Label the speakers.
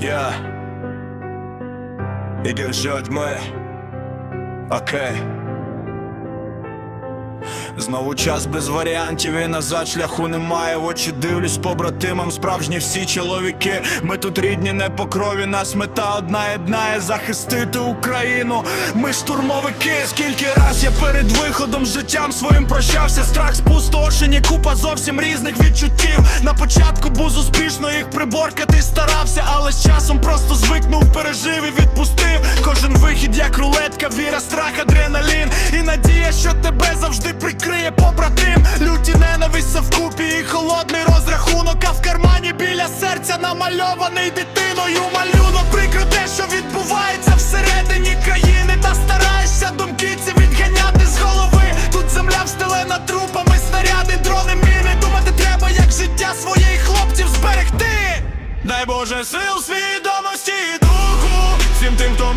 Speaker 1: Я. Ігор Жодьми Окей Знову час без варіантів і назад шляху немає. В очі дивлюсь побратимам, справжні всі чоловіки. Ми тут рідні, не по крові, нас мета одна єднає захистити Україну. Ми штурмовики, скільки раз я перед виходом з життям своїм прощався. Страх спустошені, купа зовсім різних відчуттів. На початку був успішно їх приборкати старався, але з часом просто звикнув, пережив і відпустив. Кожен вихід, як рулетка, віра, страх, адреналін. І надія, що тебе завжди прикриє екрані біля серця намальований дитиною малюнок Прикро те, що відбувається всередині країни, та стараєшся думки ці відганяти з голови. Тут земля встелена трупами, снаряди, дрони, міни. Думати треба, як життя своїх хлопців зберегти. Дай Боже сил свідомості і духу всім тим, хто.